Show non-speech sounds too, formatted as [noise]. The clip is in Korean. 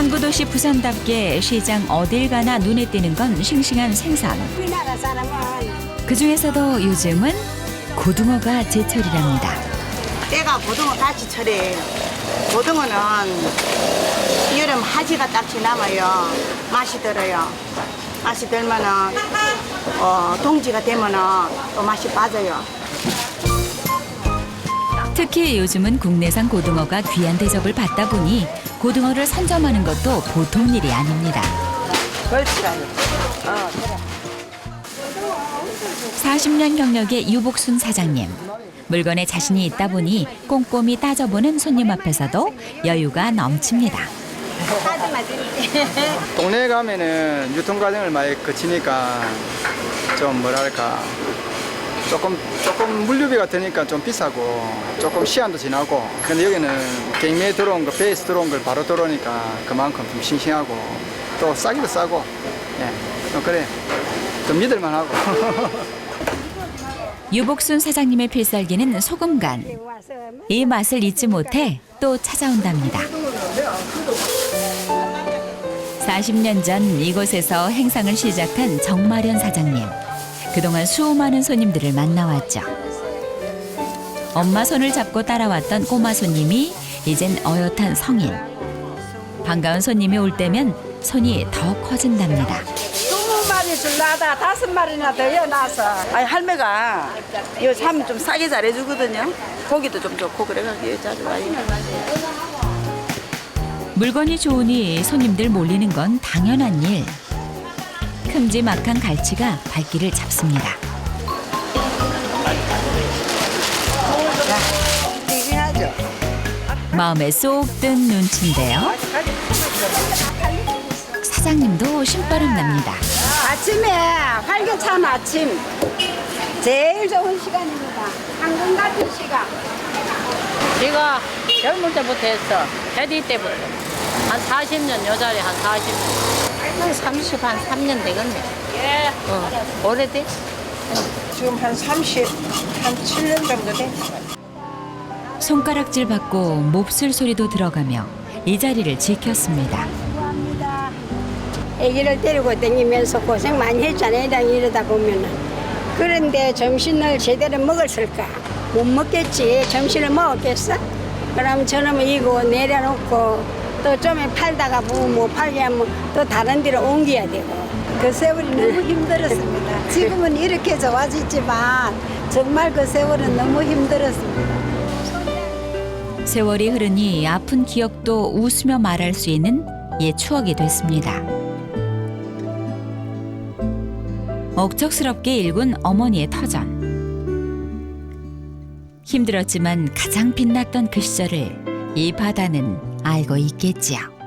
항구 도시 부산답게 시장 어딜 가나 눈에 띄는 건 싱싱한 생선. 우리나라 사람은 그 중에서도 요즘은 고등어가 제철이랍니다. 때가 고등어 가지철이에요. 고등어는 여름 하지가 딱 지나면요 맛이 들어요. 맛이 들면은 어, 동지가 되면은 또 맛이 빠져요. 특히 요즘은 국내산 고등어가 귀한 대접을 받다 보니 고등어를 선점하는 것도 보통 일이 아닙니다. 그렇지라요. 40년 경력의 유복순 사장님. 물건에 자신이 있다 보니 꼼꼼히 따져보는 손님 앞에서도 여유가 넘칩니다. 동네에 가면은 유통 과정을 많이 거치니까 좀 뭐랄까 조금 조금 물류비가 드니까 좀 비싸고 조금 시한도 지나고 근데 여기는 갱매에 들어온 거 배에서 들어온 걸 바로 들어오니까 그만큼 좀 싱싱하고 또 싸기도 싸고 예 어, 그래 좀 믿을만 하고 [laughs] 유복순 사장님의 필살기는 소금간. 이 맛을 잊지 못해 또 찾아온답니다. 40년 전 이곳에서 행상을 시작한 정마련 사장님. 그동안 수많은 손님들을 만나왔죠. 엄마 손을 잡고 따라왔던 꼬마 손님이 이젠 어엿한 성인. 반가운 손님이 올 때면 손이 더 커진답니다. 스무 마리 줄라다 다섯 마리나 더요 나서 아니 할매가 이삶좀 싸게 잘해주거든요. 고기도 좀 좋고 그래가지고 자주 와요. 물건이 좋으니 손님들 몰리는 건 당연한 일. 큼지막한 갈치가 발길을 잡습니다. 마음에 쏙 든 눈치인데요. 사장님도 신바람 납니다. 아침에 활기찬 아침 제일 좋은 시간입니다 황금 같은 시간 제가 젊을 때부터 했어. 해리 때부터. 한 40년, 여자리 한 40년. 한 30, 한 3년 되겠네. 예. 어, 오래돼? 지금 한 30, 한 7년 정도 돼. 손가락질 받고 몹쓸 소리도 들어가며 이 자리를 지켰습니다. 애기를 데리고 다니면서 고생 많이 했잖아요 당 이러다 보면은 그런데 점심을 제대로 먹었을까 못 먹겠지 점심을 먹었겠어 그럼 저놈은 이거 내려놓고 또 좀에 팔다가 보면 못 팔게 하면 또 다른 데로 옮겨야 되고 그 세월이 너무 [laughs] 힘들었습니다. 지금은 이렇게 좋아졌지만 정말 그 세월은 너무 힘들었습니다. 세월이 흐르니 아픈 기억도 웃으며 말할 수 있는 옛 추억이 됐습니다. 억척스럽게 일군 어머니의 터전. 힘들었지만 가장 빛났던 그 시절을 이 바다는 알고 있겠지요.